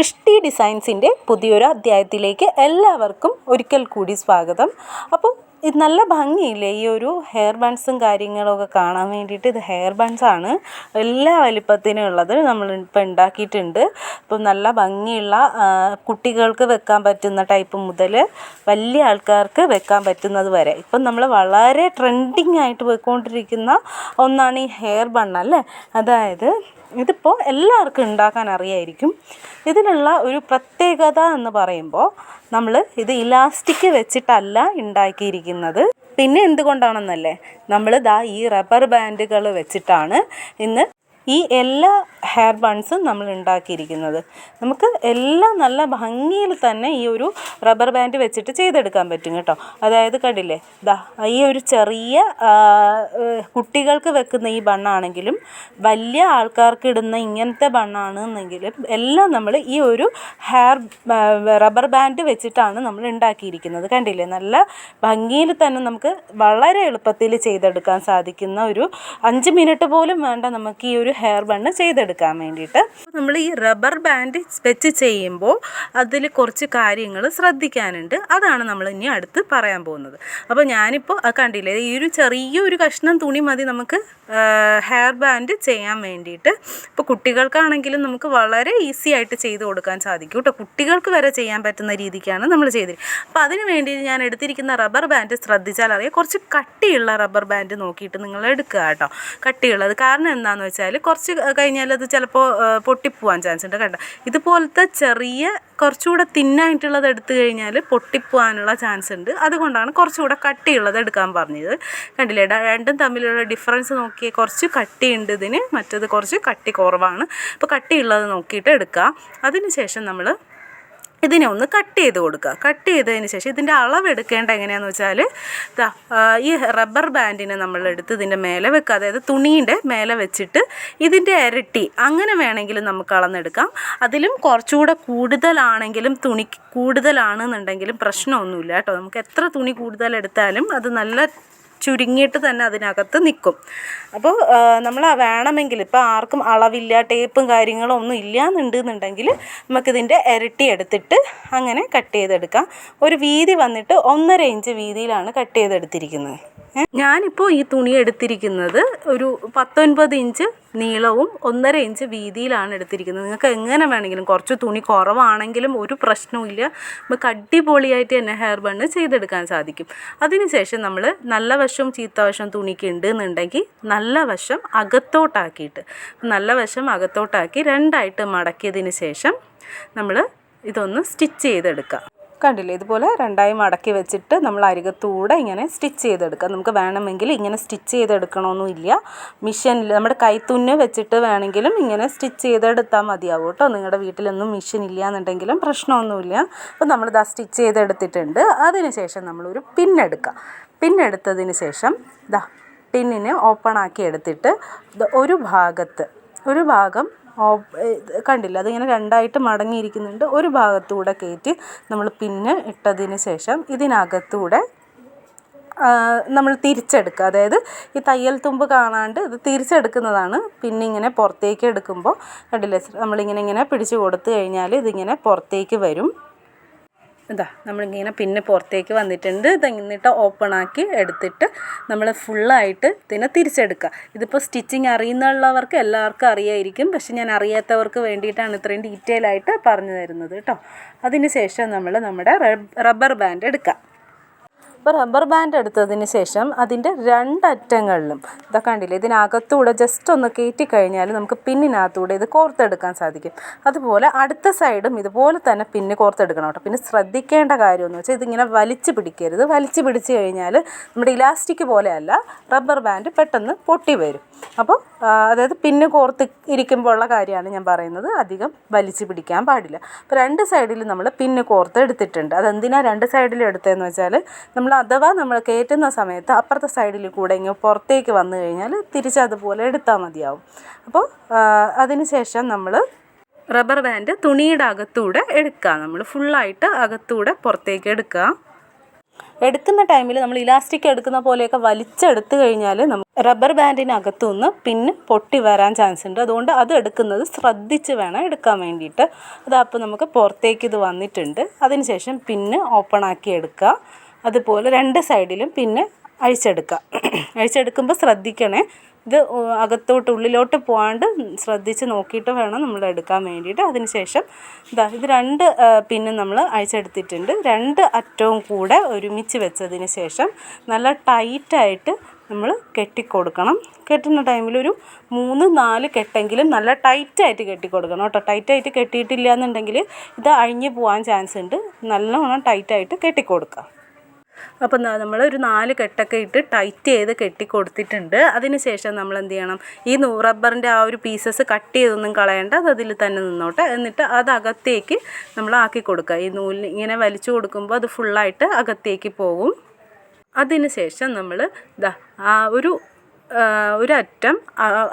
സൃഷ്ടി ഡിസൈൻസിന്റെ പുതിയൊരു അധ്യായത്തിലേക്ക് എല്ലാവർക്കും ഒരിക്കൽ കൂടി സ്വാഗതം. അപ്പോൾ ഇത് നല്ല ഭംഗിയില്ലേ ഈ ഒരു ഹെയർ ബൺസും കാര്യങ്ങളൊക്കെ കാണാൻ വേണ്ടിയിട്ട് ഇത് ഹെയർ ബൺസാണ് എല്ലാ വലിപ്പത്തിനും ഉള്ളത് നമ്മൾ ഇപ്പോൾ ഉണ്ടാക്കിയിട്ടുണ്ട്. ഇപ്പം നല്ല ഭംഗിയുള്ള കുട്ടികൾക്ക് വെക്കാൻ പറ്റുന്ന ടൈപ്പ് മുതൽ വലിയ ആൾക്കാർക്ക് വെക്കാൻ പറ്റുന്നത് വരെ. ഇപ്പം നമ്മൾ വളരെ ട്രെൻഡിങ് ആയിട്ട് പോയിക്കൊണ്ടിരിക്കുന്ന ഒന്നാണ് ഈ ഹെയർ ബൺ അല്ലേ? അതായത് ഇതിപ്പോൾ എല്ലാവർക്കും ഉണ്ടാക്കാൻ അറിയായിരിക്കും. ഇതിനുള്ള ഒരു പ്രത്യേകത എന്ന് പറയുമ്പോൾ നമ്മൾ ഇത് ഇലാസ്റ്റിക് വെച്ചിട്ടല്ല ഉണ്ടാക്കിയിരിക്കുന്നത്. പിന്നെ എന്തുകൊണ്ടാണെന്നല്ലേ? നമ്മൾ ദാ ഈ റബ്ബർ ബാൻഡുകൾ വെച്ചിട്ടാണ് ഇന്ന് ഈ എല്ലാ ഹെയർ ബൺസ് നമ്മൾ ഉണ്ടാക്കിയിരിക്കുന്നത്. നമുക്ക് എല്ലാം നല്ല ഭംഗിയിൽ തന്നെ ഈ ഒരു റബ്ബർ ബാൻഡ് വെച്ചിട്ട് ചെയ്തെടുക്കാൻ പറ്റും കേട്ടോ. അതായത് കണ്ടില്ലേ? ദാ ഈ ഒരു ചെറിയ കുട്ടികൾക്ക് വെക്കുന്ന ഈ ബണ്ണാണെങ്കിലും വലിയ ആൾക്കാർക്ക് ഇടുന്ന ഇങ്ങനത്തെ ബണ്ണാണെന്നെങ്കിലും എല്ലാം നമ്മൾ ഈ ഒരു ഹെയർ റബ്ബർ ബാൻഡ് വെച്ചിട്ടാണ് നമ്മൾ ഉണ്ടാക്കിയിരിക്കുന്നത്. കണ്ടില്ലേ? നല്ല ഭംഗിയിൽ തന്നെ നമുക്ക് വളരെ എളുപ്പത്തിൽ ചെയ്തെടുക്കാൻ സാധിക്കുന്ന ഒരു അഞ്ച് മിനിറ്റ് പോലും വേണ്ട നമുക്ക് ഈ ഒരു ഹെയർ ബണ്ണ് ചെയ്തെടുക്കാൻ വേണ്ടിയിട്ട്. നമ്മൾ ഈ റബ്ബർ ബാൻഡ് വെച്ച് ചെയ്യുമ്പോൾ അതിൽ കുറച്ച് കാര്യങ്ങൾ ശ്രദ്ധിക്കാനുണ്ട്. അതാണ് നമ്മൾ ഇനി അടുത്ത് പറയാൻ പോകുന്നത്. അപ്പോൾ ഞാനിപ്പോൾ കണ്ടില്ലേ ഈ ഒരു ചെറിയൊരു കഷ്ണം തുണി മതി നമുക്ക്? ഹെയർ ബാൻഡ് ചെയ്യാൻ വേണ്ടിയിട്ട്. ഇപ്പോൾ കുട്ടികൾക്കാണെങ്കിലും നമുക്ക് വളരെ ഈസി ആയിട്ട് ചെയ്ത് കൊടുക്കാൻ സാധിക്കും കേട്ടോ. കുട്ടികൾക്ക് വരെ ചെയ്യാൻ പറ്റുന്ന രീതിക്കാണ് നമ്മൾ ചെയ്തിരിക്കുന്നത് അപ്പോൾ അതിന് വേണ്ടി ഞാൻ എടുത്തിരിക്കുന്ന റബ്ബർ ബാൻഡ് ശ്രദ്ധിച്ചാൽ അറിയാം. കുറച്ച് കട്ടിയുള്ള റബ്ബർ ബാൻഡ് നോക്കിയിട്ട് നിങ്ങൾ എടുക്കുക കേട്ടോ. കട്ടിയുള്ളത്. കാരണം എന്താണെന്ന് വെച്ചാൽ കുറച്ച് കഴിഞ്ഞാൽ അത് ചിലപ്പോൾ പൊട്ടിപ്പോവാൻ ചാൻസ് ഉണ്ട് കേട്ടോ. ഇതുപോലത്തെ ചെറിയ കുറച്ചുകൂടെ തിന്നായിട്ടുള്ളത് എടുത്തു കഴിഞ്ഞാൽ പൊട്ടിപ്പോവാനുള്ള ചാൻസ് ഉണ്ട്. അതുകൊണ്ടാണ് കുറച്ചുകൂടെ കട്ടിയുള്ളത് എടുക്കാൻ പറഞ്ഞത്. കണ്ടില്ലേ? രണ്ടും തമ്മിലുള്ള ഡിഫറൻസ് നോക്കി കുറച്ച് കട്ടിയുണ്ട് ഇതിന് മറ്റത് കുറച്ച് കട്ടി കുറവാണ് അപ്പോൾ കട്ടിയുള്ളത് നോക്കിയിട്ട് എടുക്കുക അതിന് ശേഷം നമ്മൾ ഇതിനെ ഒന്ന് കട്ട് ചെയ്ത് കൊടുക്കുക. കട്ട് ചെയ്തതിന് ശേഷം ഇതിന്റെ അളവ് എടുക്കേണ്ട എങ്ങനെയാണെന്ന് വെച്ചാൽ ഈ റബ്ബർ ബാൻഡിനെ നമ്മൾ എടുത്ത് ഇതിന്റെ മേലെ വെക്കുക. അതായത് തുണീന്റെ മേലെ വെച്ചിട്ട് ഇതിന്റെ ഇരട്ടി അങ്ങനെ വേണമെങ്കിലും നമുക്ക് അളന്നെടുക്കാം. അതിലും കുറച്ചുകൂടെ കൂടുതലാണെങ്കിലും തുണി കൂടുതലാണെന്നുണ്ടെങ്കിലും പ്രശ്നമൊന്നുമില്ല കേട്ടോ. നമുക്ക് എത്ര തുണി കൂടുതൽ എടുത്താലും അത് നല്ല ചുരുങ്ങിയിട്ട് തന്നെ അതിനകത്ത് നിൽക്കും അപ്പോൾ നമ്മൾ വേണമെങ്കിൽ ഇപ്പോൾ ആർക്കും അളവില്ല ടേപ്പും കാര്യങ്ങളും ഒന്നും ഇല്ല എന്നുണ്ടെന്നുണ്ടെങ്കിൽ നമുക്കിതിന്റെ ഇരട്ടി എടുത്തിട്ട് അങ്ങനെ കട്ട് ചെയ്തെടുക്കാം ഒരു വീതി വന്നിട്ട് ഒന്നര ഇഞ്ച് വീതിയിലാണ് കട്ട് ചെയ്തെടുത്തിരിക്കുന്നത്? ഞാനിപ്പോൾ ഈ തുണി എടുത്തിരിക്കുന്നത് ഒരു പത്തൊൻപത് ഇഞ്ച് നീളവും ഒന്നര ഇഞ്ച് വീതിയിലാണ് എടുത്തിരിക്കുന്നത്. നിങ്ങൾക്ക് എങ്ങനെ വേണമെങ്കിലും കുറച്ച് തുണി കുറവാണെങ്കിലും ഒരു പ്രശ്നവുമില്ല നമുക്ക് അടിപൊളിയായിട്ട് തന്നെ ഹെയർ ബണ്ണ് ചെയ്തെടുക്കാൻ സാധിക്കും. അതിനുശേഷം നമ്മൾ നല്ല വശം ചീത്ത വശവും തുണിക്ക് ഉണ്ട് എന്നുണ്ടെങ്കിൽ നല്ല വശം അകത്തോട്ടാക്കിയിട്ട് നല്ല വശം അകത്തോട്ടാക്കി രണ്ടായിട്ട് മടക്കിയതിന് ശേഷം നമ്മൾ ഇതൊന്ന് സ്റ്റിച്ച് ചെയ്തെടുക്കുക കണ്ടില്ലേ ഇതുപോലെ രണ്ടായി മടക്കി വെച്ചിട്ട് നമ്മൾ അരികത്തൂടെ ഇങ്ങനെ സ്റ്റിച്ച് ചെയ്തെടുക്കാം നമുക്ക് വേണമെങ്കിൽ ഇങ്ങനെ സ്റ്റിച്ച് ചെയ്തെടുക്കണമെന്നില്ല മിഷനിൽ നമ്മുടെ കൈത്തുന്ന് വെച്ചിട്ട് വേണമെങ്കിലും ഇങ്ങനെ സ്റ്റിച്ച് ചെയ്തെടുത്താൽ മതിയാവും കേട്ടോ. നിങ്ങളുടെ വീട്ടിലൊന്നും മിഷൻ ഇല്ല എന്നുണ്ടെങ്കിലും പ്രശ്നമൊന്നുമില്ല. അപ്പോൾ നമ്മൾ ഇതാ സ്റ്റിച്ച് ചെയ്തെടുത്തിട്ടുണ്ട് അതിന് ശേഷം നമ്മളൊരു പിന്നെടുക്കുക പിന്നെടുത്തതിന് ശേഷം ഇതാ ടിന്നിനെ ഓപ്പൺ ആക്കി എടുത്തിട്ട് ഒരു ഭാഗത്ത് ഒരു ഭാഗം കണ്ടില്ല. അതിങ്ങനെ രണ്ടായിട്ട് മടങ്ങിയിരിക്കുന്നുണ്ട്. ഒരു ഭാഗത്തൂടെ കയറ്റി നമ്മൾ പിന്നെ ഇട്ടതിന് ശേഷം ഇതിനകത്തൂടെ നമ്മൾ തിരിച്ചെടുക്കുക. അതായത് ഈ തയ്യൽ തുമ്പ് കാണാണ്ട് ഇത് തിരിച്ചെടുക്കുന്നതാണ്. പിന്നെ ഇങ്ങനെ പുറത്തേക്ക് എടുക്കുമ്പോൾ കണ്ടില്ലേ നമ്മളിങ്ങനെ ഇങ്ങനെ പിടിച്ച് കൊടുത്തു കഴിഞ്ഞാൽ ഇതിങ്ങനെ പുറത്തേക്ക് വരും. ഇതാ നമ്മളിങ്ങനെ പിന്നെ പുറത്തേക്ക് വന്നിട്ടുണ്ട്. ഇത് എന്നിട്ട് ഓപ്പൺ ആക്കി എടുത്തിട്ട് നമ്മൾ ഫുള്ളായിട്ട് ഇതിനെ തിരിച്ചെടുക്കുക ഇതിപ്പോൾ സ്റ്റിച്ചിങ് അറിയുന്നുള്ളവർക്ക് എല്ലാവർക്കും അറിയായിരിക്കും. പക്ഷെ ഞാൻ അറിയാത്തവർക്ക് വേണ്ടിയിട്ടാണ് ഇത്രയും ഡീറ്റെയിൽ ആയിട്ട് പറഞ്ഞു തരുന്നത് കേട്ടോ. അതിന് ശേഷം നമ്മൾ നമ്മുടെ റബ്ബർ ബാൻഡ് എടുക്കുക റബ്ബർ ബാൻഡ് എടുത്തതിന് ശേഷം അതിന്റെ രണ്ടറ്റങ്ങളിലും ഇതൊക്കെ കണ്ടില്ലേ ഇതിനകത്തൂടെ ജസ്റ്റ് ഒന്ന് കയറ്റി കഴിഞ്ഞാൽ നമുക്ക് പിന്നിനകത്തൂടെ ഇത് കോർത്തെടുക്കാൻ സാധിക്കും. അതുപോലെ അടുത്ത സൈഡും ഇതുപോലെ തന്നെ പിന്നെ കോർത്തെടുക്കണം കേട്ടോ. പിന്നെ ശ്രദ്ധിക്കേണ്ട കാര്യമെന്ന് വെച്ചാൽ ഇതിങ്ങനെ വലിച്ചു പിടിക്കരുത്. വലിച്ചു പിടിച്ച് കഴിഞ്ഞാൽ നമ്മുടെ ഇലാസ്റ്റിക് പോലെയല്ല റബ്ബർ ബാൻഡ് പെട്ടെന്ന് പൊട്ടി വരും. അപ്പോൾ അതായത് പിന്നെ കോർത്ത് ഇരിക്കുമ്പോൾ ഉള്ള കാര്യമാണ് ഞാൻ പറയുന്നത്. അധികം വലിച്ചു പിടിക്കാൻ പാടില്ല. അപ്പോൾ രണ്ട് സൈഡിൽ നമ്മൾ പിന്നെ കോർത്ത് എടുത്തിട്ടുണ്ട്. അതെന്തിനാണ് രണ്ട് സൈഡിൽ എടുത്തതെന്ന് വെച്ചാൽ നമ്മൾ അഥവാ നമ്മൾ കയറ്റുന്ന സമയത്ത് അപ്പുറത്തെ സൈഡിൽ കൂടെ ഇങ്ങനെ പുറത്തേക്ക് വന്നു കഴിഞ്ഞാൽ തിരിച്ച് അതുപോലെ എടുത്താൽ മതിയാവും. അപ്പോൾ അതിന് ശേഷം നമ്മൾ റബ്ബർ ബാൻഡ് തുണിയുടെ അകത്തൂടെ എടുക്കുക. നമ്മൾ ഫുള്ളായിട്ട് അകത്തൂടെ പുറത്തേക്ക് എടുക്കുക. എടുക്കുന്ന ടൈമിൽ നമ്മൾ ഇലാസ്റ്റിക് എടുക്കുന്ന പോലെയൊക്കെ വലിച്ചെടുത്തു കഴിഞ്ഞാൽ നമ്മൾ റബ്ബർ ബാൻഡിനകത്തു നിന്ന് പിന്ന് പൊട്ടി വരാൻ ചാൻസ് ഉണ്ട്. അതുകൊണ്ട് അത് എടുക്കുന്നത് ശ്രദ്ധിച്ച് വേണം എടുക്കാൻ വേണ്ടിയിട്ട്. അതപ്പോൾ നമുക്ക് പുറത്തേക്ക് ഇത് വന്നിട്ടുണ്ട്. അതിനുശേഷം പിന്ന് ഓപ്പൺ ആക്കി എടുക്കുക. അതുപോലെ രണ്ട് സൈഡിലും പിന്നെ അഴിച്ചെടുക്കുക. അഴിച്ചെടുക്കുമ്പോൾ ശ്രദ്ധിക്കണേ. ഇത് അകത്തോട്ട് ഉള്ളിലോട്ട് പോകാണ്ട് ശ്രദ്ധിച്ച് നോക്കിയിട്ട് വേണം നമ്മൾ എടുക്കാൻ വേണ്ടിയിട്ട്. അതിനുശേഷം ഇതാ ഇത് രണ്ട് പിന്നും നമ്മൾ അഴിച്ചെടുത്തിട്ടുണ്ട്. രണ്ട് അറ്റവും കൂടെ ഒരുമിച്ച് വെച്ചതിന് ശേഷം നല്ല ടൈറ്റായിട്ട് നമ്മൾ കെട്ടിക്കൊടുക്കണം. കെട്ടുന്ന ടൈമിൽ ഒരു മൂന്ന് നാല് കെട്ടെങ്കിലും നല്ല ടൈറ്റായിട്ട് കെട്ടിക്കൊടുക്കണം കേട്ടോ. ടൈറ്റായിട്ട് കെട്ടിയിട്ടില്ല എന്നുണ്ടെങ്കിൽ ഇത് അഴിഞ്ഞ് പോകാൻ ചാൻസ് ഉണ്ട്. നല്ലോണം ടൈറ്റായിട്ട് കെട്ടിക്കൊടുക്കുക. അപ്പം നമ്മൾ ഒരു നാല് കെട്ടൊക്കെ ഇട്ട് ടൈറ്റ് ചെയ്ത് കെട്ടി കൊടുത്തിട്ടുണ്ട് അതിന് ശേഷം നമ്മൾ എന്ത് ചെയ്യണം ഈ നൂ റബ്ബറിന്റെ ആ ഒരു പീസസ് കട്ട് ചെയ്തൊന്നും കളയണ്ട. അത് അതിൽ തന്നെ നിന്നോട്ടെ. എന്നിട്ട് അത് അകത്തേക്ക് നമ്മൾ ആക്കി കൊടുക്കുക ഈ നൂലിന് ഇങ്ങനെ വലിച്ചു കൊടുക്കുമ്പോൾ അത് ഫുള്ളായിട്ട് അകത്തേക്ക് പോകും. അതിന് ശേഷം നമ്മൾ ഇതാ ആ ഒരു ഒരു അറ്റം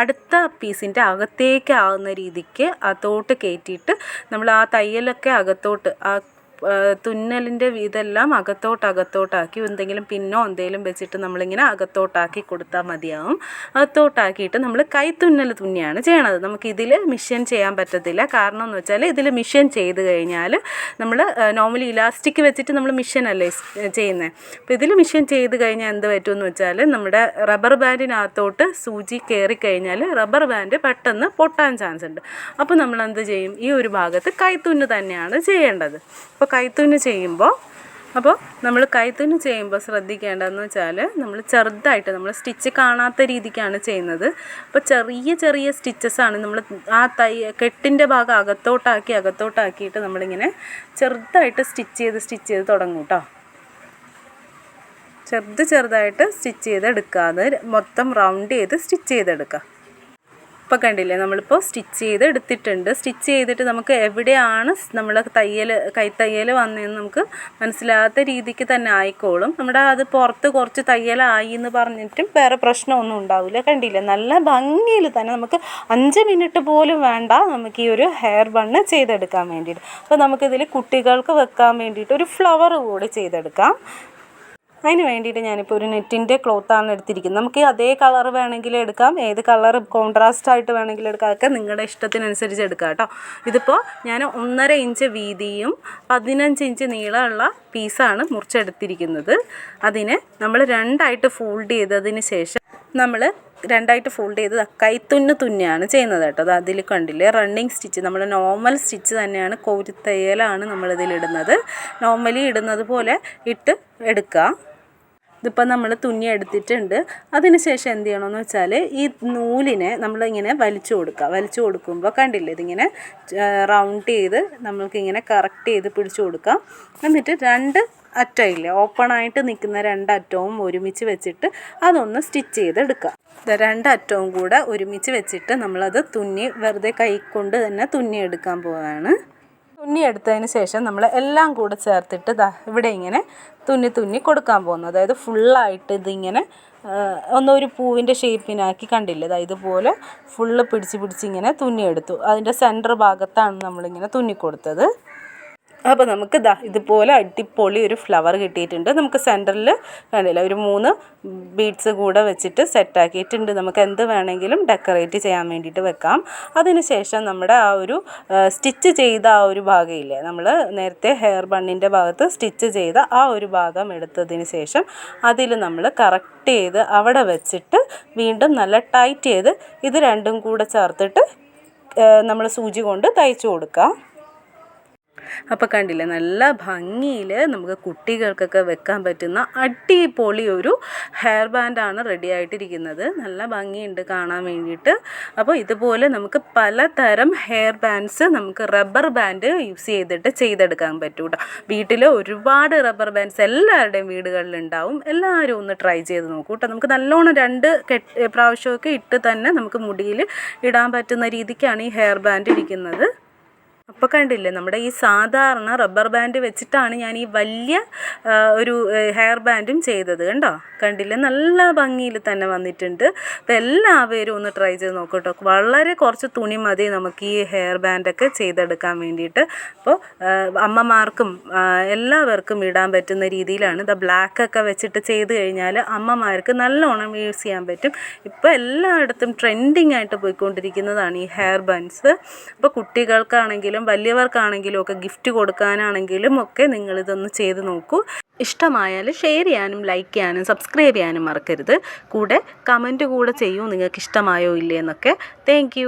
അടുത്ത പീസിന്റെ അകത്തേക്ക് ആവുന്ന രീതിക്ക് അതോട്ട് കയറ്റിയിട്ട് നമ്മൾ ആ തയ്യലൊക്കെ അകത്തോട്ട് ആ തുന്നലിന്റെ ഇതെല്ലാം അകത്തോട്ട് അകത്തോട്ടാക്കി എന്തെങ്കിലും പിന്നോ എന്തെങ്കിലും വെച്ചിട്ട് നമ്മളിങ്ങനെ അകത്തോട്ടാക്കി കൊടുത്താൽ മതിയാവും. അകത്തോട്ടാക്കിയിട്ട് നമ്മൾ കൈത്തുന്നൽ തുന്നിയാണ് ചെയ്യണത്. നമുക്ക് ഇതിൽ മിഷൻ ചെയ്യാൻ പറ്റത്തില്ല. കാരണം എന്ന് വെച്ചാൽ ഇതിൽ മിഷ്യൻ ചെയ്ത് കഴിഞ്ഞാൽ നമ്മൾ നോർമലി ഇലാസ്റ്റിക് വെച്ചിട്ട് നമ്മൾ മിഷ്യൻ അല്ലേ ചെയ്യുന്നത് അപ്പോൾ ഇതിൽ മിഷ്യൻ ചെയ്ത് കഴിഞ്ഞാൽ എന്ത് പറ്റുമെന്ന് വെച്ചാൽ നമ്മുടെ റബ്ബർ ബാൻഡിനകത്തോട്ട് സൂചി കയറി കഴിഞ്ഞാൽ റബ്ബർ ബാൻഡ് പെട്ടെന്ന് പൊട്ടാൻ ചാൻസ് ഉണ്ട്. അപ്പോൾ നമ്മൾ എന്ത് ചെയ്യും? ഈ ഒരു ഭാഗത്ത് കൈത്തുന്ന് തന്നെയാണ് ചെയ്യേണ്ടത്. അപ്പോൾ കൈത്തുന്ന് ചെയ്യുമ്പോൾ അപ്പോൾ നമ്മൾ കൈത്തുന്നു ചെയ്യുമ്പോൾ ശ്രദ്ധിക്കേണ്ടതെന്ന് വെച്ചാൽ നമ്മൾ ചെറുതായിട്ട് നമ്മൾ സ്റ്റിച്ച് കാണാത്ത രീതിക്കാണ് ചെയ്യുന്നത്. അപ്പോൾ ചെറിയ ചെറിയ സ്റ്റിച്ചസാണ് നമ്മൾ ആ തൈ കെട്ടിന്റെ ഭാഗം അകത്തോട്ടാക്കി അകത്തോട്ടാക്കിയിട്ട് നമ്മളിങ്ങനെ ചെറുതായിട്ട് സ്റ്റിച്ച് ചെയ്ത് സ്റ്റിച്ച് ചെയ്ത് തുടങ്ങും കേട്ടോ ചെറുത് ചെറുതായിട്ട് സ്റ്റിച്ച് ചെയ്തെടുക്കുക അത് മൊത്തം റൗണ്ട് ചെയ്ത് സ്റ്റിച്ച് ചെയ്തെടുക്കുക ഇപ്പോൾ കണ്ടില്ലേ നമ്മളിപ്പോൾ സ്റ്റിച്ച് ചെയ്ത് എടുത്തിട്ടുണ്ട്. സ്റ്റിച്ച് ചെയ്തിട്ട് നമുക്ക് എവിടെയാണ് നമ്മൾ തയ്യൽ കൈത്തയ്യൽ വന്നതെന്ന് നമുക്ക് മനസ്സിലാത്ത രീതിക്ക് തന്നെ ആയിക്കോളും. നമ്മുടെ അത് പുറത്ത് കുറച്ച് തയ്യലായി എന്ന് പറഞ്ഞിട്ടും വേറെ പ്രശ്നമൊന്നും ഉണ്ടാവില്ല കണ്ടില്ലേ നല്ല ഭംഗിയിൽ തന്നെ നമുക്ക് അഞ്ച് മിനിറ്റ് പോലും വേണ്ട നമുക്ക് ഈ ഒരു ഹെയർ ബണ്ണ് ചെയ്തെടുക്കാൻ വേണ്ടിയിട്ട്. അപ്പോൾ നമുക്കിതിൽ കുട്ടികൾക്ക് വെക്കാൻ വേണ്ടിയിട്ട് ഒരു ഫ്ലവർ കൂടി ചെയ്തെടുക്കാം. അതിന് വേണ്ടിയിട്ട് ഞാനിപ്പോൾ ഒരു നെറ്റിന്റെ ക്ലോത്താണ് എടുത്തിരിക്കുന്നത്. നമുക്ക് അതേ കളർ വേണമെങ്കിൽ എടുക്കാം. ഏത് കളർ കോൺട്രാസ്റ്റ് ആയിട്ട് വേണമെങ്കിലും എടുക്കാം. അതൊക്കെ നിങ്ങളുടെ ഇഷ്ടത്തിനനുസരിച്ച് എടുക്കാം കേട്ടോ. ഇതിപ്പോൾ ഞാൻ ഒന്നര ഇഞ്ച് വീതിയും പതിനഞ്ച് ഇഞ്ച് നീളമുള്ള പീസാണ് മുറിച്ചെടുത്തിരിക്കുന്നത്. അതിനെ നമ്മൾ രണ്ടായിട്ട് ഫോൾഡ് ചെയ്തതിന് ശേഷം നമ്മൾ രണ്ടായിട്ട് ഫോൾഡ് ചെയ്ത് കൈത്തുന്ന തുന്നിയാണ് ചെയ്യുന്നത് കേട്ടോ. അത് അതിൽ കണ്ടില്ലേ? റണ്ണിങ് സ്റ്റിച്ച് നമ്മൾ നോർമൽ സ്റ്റിച്ച് തന്നെയാണ് കോരിത്തയ്യലാണ് നമ്മളിതിലിടുന്നത് നോർമലി ഇടുന്നത് പോലെ ഇട്ട് എടുക്കുക ഇതിപ്പോൾ നമ്മൾ തുന്നി എടുത്തിട്ടുണ്ട്. അതിനുശേഷം എന്ത് ചെയ്യണമെന്ന് വെച്ചാൽ ഈ നൂലിനെ നമ്മളിങ്ങനെ വലിച്ചു കൊടുക്കുക. വലിച്ചു കൊടുക്കുമ്പോൾ കണ്ടില്ലേ ഇതിങ്ങനെ റൗണ്ട് ചെയ്ത് നമ്മൾക്കിങ്ങനെ കറക്റ്റ് ചെയ്ത് പിടിച്ചു കൊടുക്കാം. എന്നിട്ട് രണ്ട് അറ്റമില്ലേ ഓപ്പണായിട്ട് നിൽക്കുന്ന രണ്ടറ്റവും ഒരുമിച്ച് വെച്ചിട്ട് അതൊന്ന് സ്റ്റിച്ച് ചെയ്തെടുക്കുക രണ്ടറ്റവും കൂടെ ഒരുമിച്ച് വെച്ചിട്ട് നമ്മളത് തുന്നി വെറുതെ കൈ കൊണ്ട് തന്നെ തുന്നി എടുക്കാൻ പോവുകയാണ് തുന്നി എടുത്തതിന് ശേഷം നമ്മൾ എല്ലാം കൂടെ ചേർത്തിട്ട് ഇവിടെ ഇങ്ങനെ തുന്നി തുന്നി കൊടുക്കാൻ പോകുന്നു. അതായത് ഫുള്ളായിട്ട് ഇതിങ്ങനെ ഒന്നൊരു പൂവിന്റെ ഷേപ്പിനാക്കി കണ്ടില്ല? അതായത് ഇതുപോലെ ഫുള്ള് പിടിച്ച് പിടിച്ച് ഇങ്ങനെ തുന്നിയെടുത്തു അതിന്റെ സെന്റർ ഭാഗത്താണ് നമ്മളിങ്ങനെ തുന്നി കൊടുത്തത്. അപ്പോൾ നമുക്ക് ദാ ഇതുപോലെ അടിപൊളി ഒരു ഫ്ലവർ കിട്ടിയിട്ടുണ്ട്. നമുക്ക് സെന്ററിൽ കണ്ടില്ല ഒരു മൂന്ന് ബീഡ്സ് കൂടെ വെച്ചിട്ട് സെറ്റാക്കിയിട്ടുണ്ട് നമുക്ക് എന്ത് വേണമെങ്കിലും ഡെക്കറേറ്റ് ചെയ്യാൻ വേണ്ടിയിട്ട് വെക്കാം. അതിന് ശേഷം നമ്മുടെ ആ ഒരു സ്റ്റിച്ച് ചെയ്ത ആ ഒരു ഭാഗമില്ലേ നമ്മൾ നേരത്തെ ഹെയർ ബണ്ണിന്റെ ഭാഗത്ത് സ്റ്റിച്ച് ചെയ്ത ആ ഒരു ഭാഗം എടുത്തതിന് ശേഷം അതിൽ നമ്മൾ കറക്റ്റ് ചെയ്ത് അവിടെ വെച്ചിട്ട് വീണ്ടും നല്ല ടൈറ്റ് ചെയ്ത് ഇത് രണ്ടും കൂടെ ചേർത്തിട്ട് നമ്മൾ സൂചി കൊണ്ട് തയ്ച്ചു കൊടുക്കാം. അപ്പോൾ കണ്ടില്ലേ നല്ല ഭംഗിയിൽ നമുക്ക് കുട്ടികൾക്കൊക്കെ വെക്കാൻ പറ്റുന്ന അടിപൊളി ഒരു ഹെയർ ബാൻഡാണ് റെഡി ആയിട്ടിരിക്കുന്നത്. നല്ല ഭംഗിയുണ്ട് കാണാൻ വേണ്ടിയിട്ട്. അപ്പോൾ ഇതുപോലെ നമുക്ക് പലതരം ഹെയർ ബാൻഡ്സ് നമുക്ക് റബ്ബർ ബാൻഡ് യൂസ് ചെയ്തിട്ട് ചെയ്തെടുക്കാൻ പറ്റും കേട്ടോ വീട്ടിൽ ഒരുപാട് റബ്ബർ ബാൻഡ്സ് എല്ലാവരുടെയും വീടുകളിൽ ഉണ്ടാവും എല്ലാവരും ഒന്ന് ട്രൈ ചെയ്ത് നോക്കൂ കേട്ടോ നമുക്ക് നല്ലോണം രണ്ട് കെട്ട് പ്രാവശ്യമൊക്കെ ഇട്ട് തന്നെ നമുക്ക് മുടിയിൽ ഇടാൻ പറ്റുന്ന രീതിക്കാണ് ഈ ഹെയർ ബാൻഡ് ഇരിക്കുന്നത്. അപ്പോൾ കണ്ടില്ലേ നമ്മുടെ ഈ സാധാരണ റബ്ബർ ബാൻഡ് വെച്ചിട്ടാണ് ഞാൻ ഈ വലിയ ഒരു ഹെയർ ബാൻഡും ചെയ്തത് കണ്ടോ? കണ്ടില്ലേ? നല്ല ഭംഗിയിൽ തന്നെ വന്നിട്ടുണ്ട്. അപ്പോൾ എല്ലാവരും ഒന്ന് ട്രൈ ചെയ്ത് നോക്കട്ടോ. വളരെ കുറച്ച് തുണി മതി നമുക്ക് ഈ ഹെയർ ബാൻഡൊക്കെ ചെയ്തെടുക്കാൻ വേണ്ടിയിട്ട്. അപ്പോൾ അമ്മമാർക്കും എല്ലാവർക്കും ഇടാൻ പറ്റുന്ന രീതിയിലാണ് ഇത് ബ്ലാക്കൊക്കെ വെച്ചിട്ട് ചെയ്ത് കഴിഞ്ഞാൽ അമ്മമാർക്ക് നല്ലോണം യൂസ് ചെയ്യാൻ പറ്റും. ഇപ്പോൾ എല്ലായിടത്തും ട്രെൻഡിങ് ആയിട്ട് പോയിക്കൊണ്ടിരിക്കുന്നതാണ് ഈ ഹെയർ ബൺസ് അപ്പോൾ കുട്ടികൾക്കാണെങ്കിലും വലിയവർക്കാണെങ്കിലും ഒക്കെ ഗിഫ്റ്റ് കൊടുക്കാനാണെങ്കിലും ഒക്കെ നിങ്ങളിതൊന്ന് ചെയ്ത് നോക്കൂ. ഇഷ്ടമായാൽ ഷെയർ ചെയ്യാനും ലൈക്ക് ചെയ്യാനും സബ്സ്ക്രൈബ് ചെയ്യാനും മറക്കരുത്. കൂടെ കമന്റ് കൂടെ ചെയ്യൂ. നിങ്ങൾക്ക് ഇഷ്ടമായോ ഇല്ലേ എന്നൊക്കെ. താങ്ക്